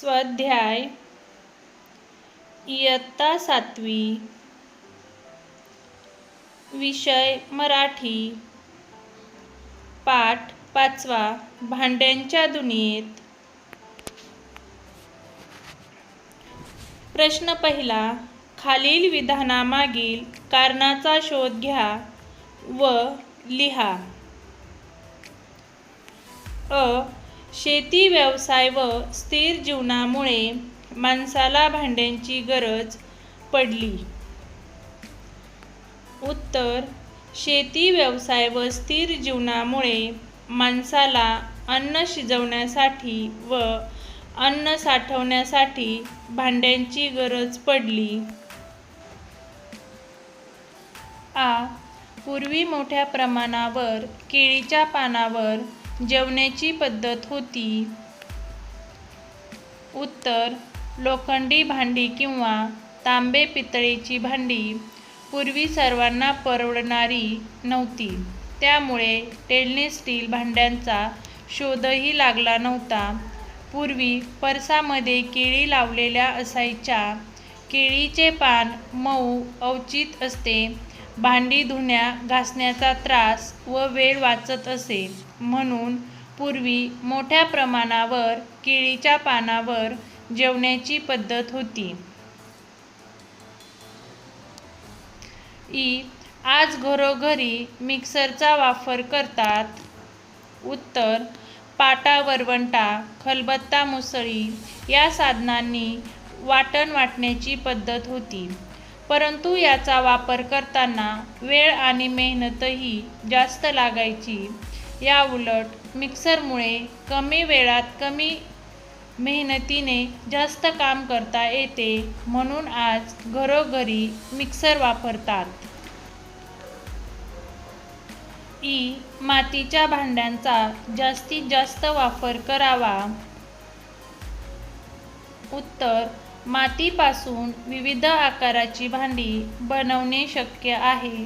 स्वाध्याय. इयत्ता सातवी. विषय मराठी. पाठ पाचवा. भांड्यांच्या दुनियेत. प्रश्न पहिला. खालील विधानामागील कारणाचा शोध घ्या व लिहा. अ. शेती व्यवसाय व स्थिर जीवनामुळे माणसाला भांड्यांची गरज पडली. उत्तर शेती व्यवसाय व स्थिर जीवनामुळे माणसाला अन्न शिजवण्यासाठी व अन्न साठवण्यासाठी भांड्यांची गरज पडली. आ. पूर्वी मोठ्या प्रमाणावर केळीच्या पानावर जेवण्याची पद्धत होती. उत्तर लोखंडी भांडी किंवा तांबे पितळेची भांडी पूर्वी सर्वांना परवडणारी नव्हती. त्यामुळे स्टेनलेस स्टील भांड्यांचा शोधही लागला नव्हता. पूर्वी परसामध्ये केळी लावलेल्या असायच्या. केळीचे पान मऊ अवचित असते. भांडी धुण्या घासण्याचा त्रास व वेळ वाचत असे. म्हणून पूर्वी मोठ्या प्रमाणावर केळीच्या पानावर जेवण्याची पद्धत होती. ई आज घरोघरी मिक्सरचा वापर करतात. उत्तर पाटा वरवंटा खलबत्ता मुसळी या साधनांनी वाटण वाटण्याची पद्धत होती. परंतु याचा वापर करताना वेळ आणि मेहनतही जास्त लागायची. याउलट मिक्सरमुळे कमी वेळात कमी मेहनतीने जास्त काम करता येते म्हणून आज घरोघरी मिक्सर वापरतात. ई मातीच्या भांड्यांचा जास्तीत जास्त वापर करावा. उत्तर मातीपासून विविध आकाराची भांडी बनवणे शक्य आहे.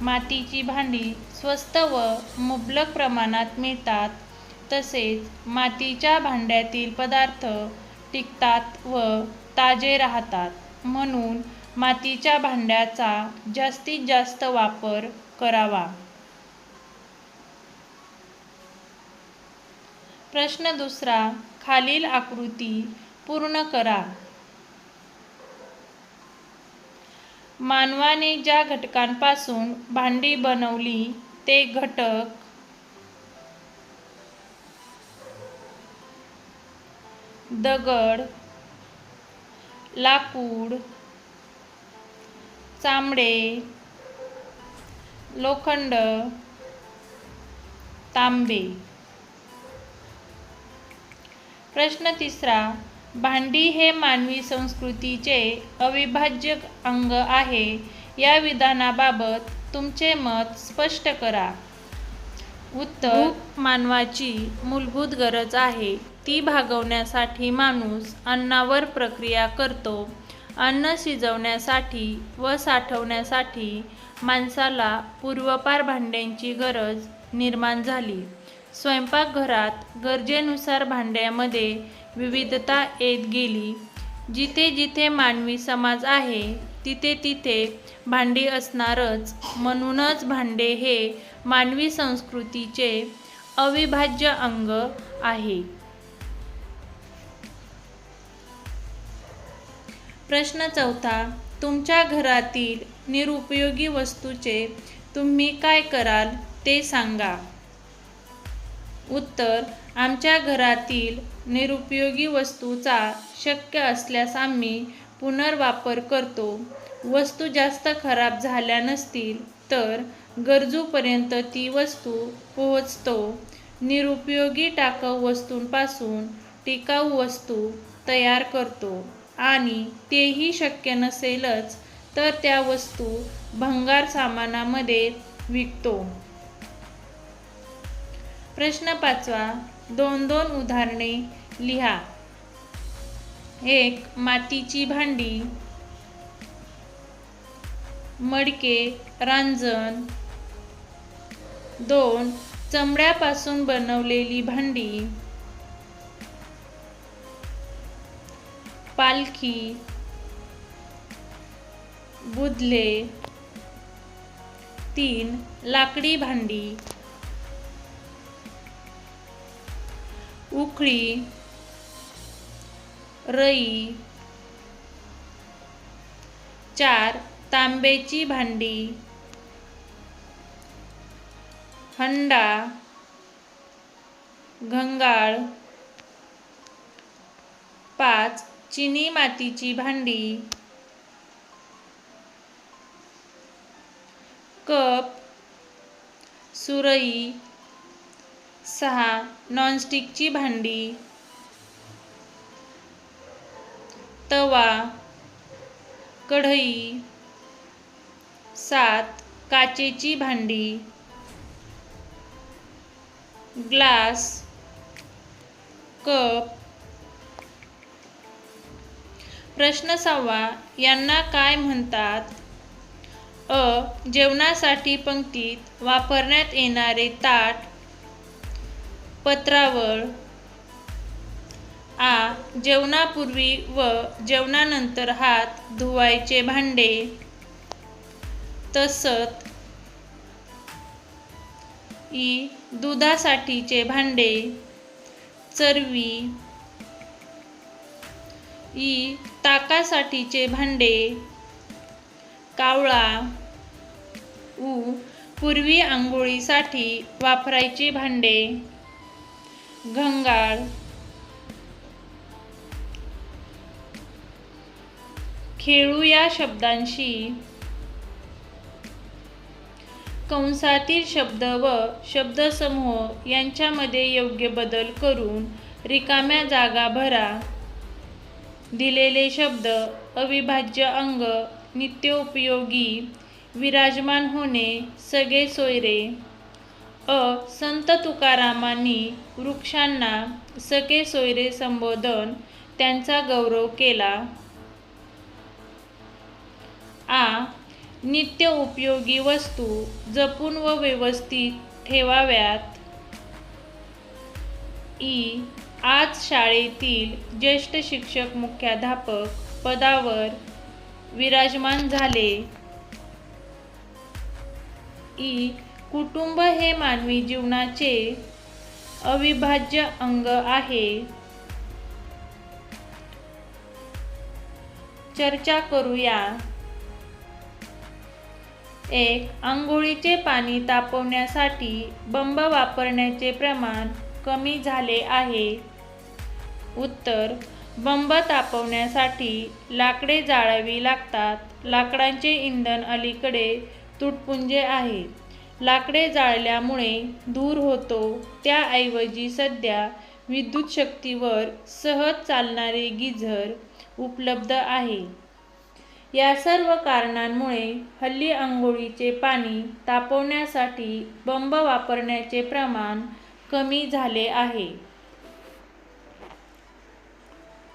मातीची भांडी स्वस्त व मुबलक प्रमाणात मिळतात. तसेच मातीच्या भांड्यातील पदार्थ टिकतात व ताजे राहतात. म्हणून मातीच्या भांड्याचा जास्तीत जास्त वापर करावा. प्रश्न दुसरा खालील आकृती पूर्ण करा. मानवाने ज्या घटकांपासून भांडी बनवली ते घटक दगड लाकूड चामडे लोखंड तांबे. प्रश्न तिसरा भांडी हे मानवी संस्कृतीचे अविभाज्य अंग आहे. या विधानाबाबत तुमचे मत स्पष्ट करा. उत्तर मानवाची मूलभूत गरज आहे. ती भागवण्यासाठी माणूस अन्नावर प्रक्रिया करतो. अन्न शिजवण्यासाठी व साठवण्यासाठी माणसाला पूर्वपार भांड्यांची गरज निर्माण झाली. स्वयंपाकघरात गरजेनुसार भांड्यामध्ये विविधता येत गेली. जिथे जिथे मानवी समाज आहे तिथे तिथे भांडी असणारच. म्हणूनच भांडे हे मानवी संस्कृतीचे अविभाज्य अंग आहे. प्रश्न चौथा तुमच्या घरातील निरुपयोगी वस्तूचे तुम्ही काय कराल ते सांगा. उत्तर आमच्या घरातील निरुपयोगी वस्तूचा शक्य असल्यास आम्ही पुनर्वापर करतो. वस्तू जास्त खराब झाल्या नसतील तर गरजूपर्यंत ती वस्तू पोहोचतो. निरुपयोगी टाकाऊ वस्तूंपासून टिकाऊ वस्तू तयार करतो. आणि तेही शक्य नसेलच तर त्या वस्तू भंगार सामानामध्ये विकतो. प्रश्न पाचवा दोन दोन उदाहरणे लिहा. एक मातीची भांडी मडके रांजण दोन चमड्यापासून बनवलेली भांडी पालखी बुधले तीन लाकडी भांडी उखळी रई. चार तांब्याची भांडी. हंडा. घंगाळ. पाच चिनी मातीची भांडी. कप. सुरई. सहा नॉनस्टिकची भांडी. तवा कढई सात काचेची भांडी ग्लास कप. प्रश्न सहावा यांना काय म्हणतात? अ. जेवणासाठी पंक्तीत वापरण्यात येणारे ताट पत्रावळ आ जेवणापूर्वी व जेवणानंतर हात धुवायचे भांडे. तसत ई दुधासाठीचे भांडे. चरवी ई ताकासाठीचे भांडे. कावळा उ पूर्वी आंघोळीसाठी वापरायचे भांडे. घंगाळ खेळू या शब्दांशी. कंसातील शब्द व शब्दसमूह यांच्यामध्ये योग्य बदल करून रिकाम्या जागा भरा. दिलेले शब्द अविभाज्य अंग नित्योपयोगी विराजमान होणे सगळे सोयरे. अ. संत तुकारामांनी वृक्षांना सके सोयरे संबोधन त्यांचा गौरव केला. आ नित्य उपयोगी वस्तू जपून व व्यवस्थित ठेवाव्यात. ई. आज शाळेतील ज्येष्ठ शिक्षक मुख्याध्यापक पदावर विराजमान झाले. ई. कुटुंब हे मानवी जीवनाचे अविभाज्य अंग आहे. चर्चा करूया. एक आंघोळीचे पाणी तापवण्यासाठी बंब वापरण्याचे प्रमाण कमी झाले आहे. उत्तर बंब तापवण्यासाठी लाकडे जाळावी लागतात. लाकडांचे इंधन अलीकडे तुटपुंजे आहे. लाकडे जाळल्यामुळे धूर होतो. त्याऐवजी सध्या विद्युत शक्तीवर सहज चालणारे गिझर उपलब्ध आहे. या सर्व कारणांमुळे हल्ली आंघोळीचे पाणी तापवण्यासाठी बंब वापरण्याचे प्रमाण कमी झाले आहे.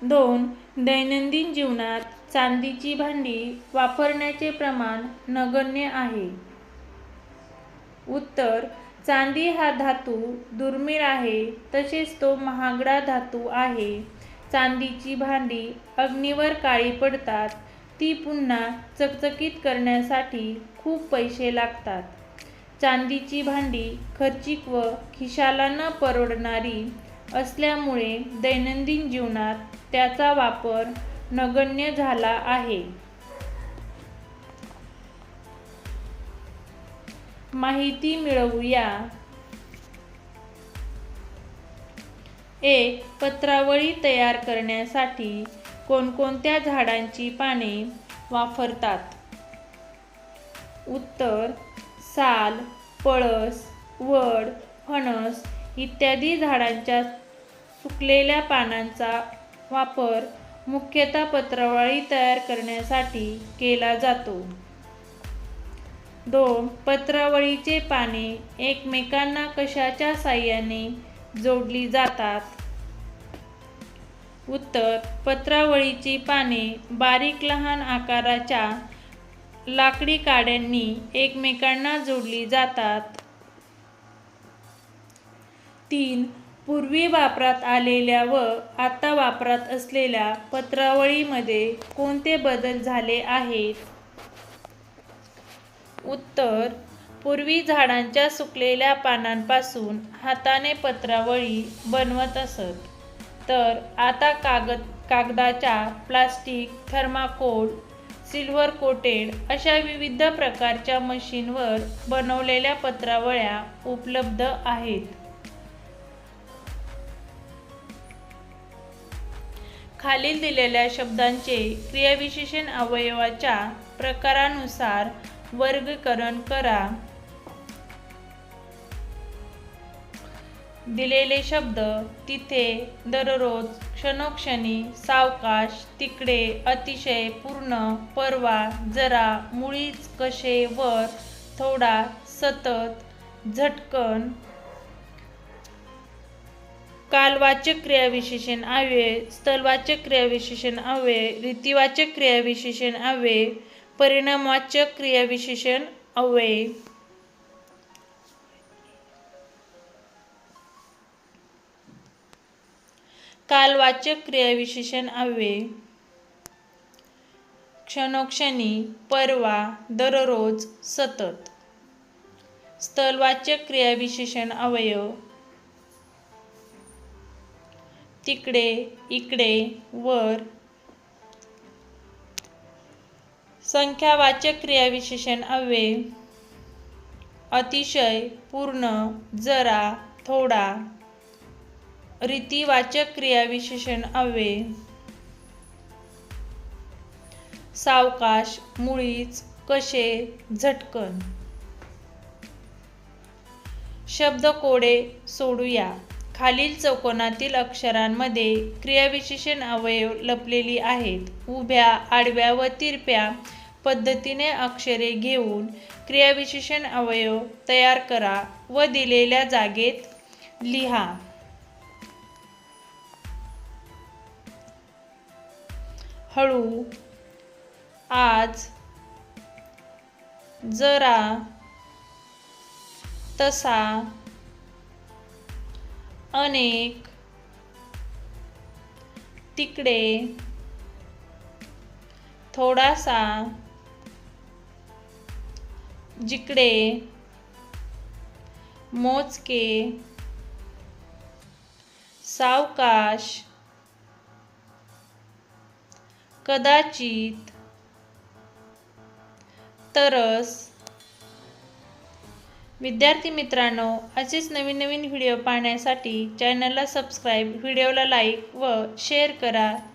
दोन दैनंदिन जीवनात चांदीची भांडी वापरण्याचे प्रमाण नगण्य आहे. उत्तर चांदी हा धातू दुर्मिळ आहे तसेच तो महागडा धातू आहे. चांदीची भांडी अग्नीवर काळी पडतात ती पुन्हा चकचकीत करण्यासाठी खूप पैसे लागतात. चांदीची भांडी खर्चिक व खिशाला न परवडणारी असल्यामुळे दैनंदिन जीवनात त्याचा वापर नगण्य झाला आहे. माहिती मिळवूया. एक पत्रावळी तयार करण्यासाठी कोणकोणत्या झाडांची पाने वापरतात? उत्तर साल पळस वड फणस इत्यादी झाडांच्या सुकलेल्या पानांचा वापर मुख्यतः पत्रावळी तयार करण्यासाठी केला जातो. दोन पत्रावळीचे पाने एकमेकांना कशाच्या साह्याने जोडली जातात? उत्तर पत्रावळीची पाने बारीक लहान आकाराच्या लाकडी काड्यांनी एकमेकांना जोडली जातात. तीन पूर्वी वापरात आलेल्या व आता वापरात असलेल्या पत्रावळीमध्ये कोणते बदल झाले आहेत? उत्तर पूर्वी झाडांच्या सुकलेल्या पानांपासून हाताने पत्रावळी बनवत असत. तर आता कागद कागदाच्या प्लास्टिक थर्माकोल सिल्वर कोटेड अशा विविध प्रकारच्या मशीनवर बनवलेल्या पत्रावळ्या उपलब्ध आहेत. खालील दिलेल्या शब्दांचे क्रियाविशेषण अवयवाच्या प्रकारानुसार वर्गीकरण करा. दिलेले शब्द तिथे दररोज क्षणोक्षणी सावकाश तिकडे अतिशय पूर्ण परवा जरा मुळीच कसे वर थोडा सतत झटकन. कालवाचक क्रियाविशेषण अव्यय स्थलवाचक क्रियाविशेषण अव्यय रीतिवाचक क्रियाविशेषण अव्यय परिणामवाचक क्रियाविशेषण अव्यय कालवाचक क्रियाविशेषण अव्यय. क्षणोक्षणी परवा दररोज सतत. स्थलवाचक क्रियाविशेषण अवयव तिकडे इकडे वर. संख्यावाचक क्रियाविशेषण अव्यय. अतिशय पूर्ण जरा थोडा. रीतिवाचक क्रियाविशेषण अव्यय. सावकाश मुळीच कसे झटकन. शब्दकोडे सोडूया. खालील चौकोनातील अक्षरांमध्ये क्रियाविशेषण अवयव लपलेली आहेत. उभ्या आडव्या व तिरप्या पद्धतीने अक्षरे घेऊन क्रियाविशेषण अवयव तयार करा व दिलेल्या जागेत लिहा. हळू. आज जरा तसा अनेक तिकडे थोडासा जिकडे मोजके सावकाश कदाचित तरस विद्यार्थी मित्रांनो असेच नवीन नवीन व्हिडिओ पाहण्यासाठी चॅनलला सबस्क्राईब व्हिडिओला लाईक व शेअर करा.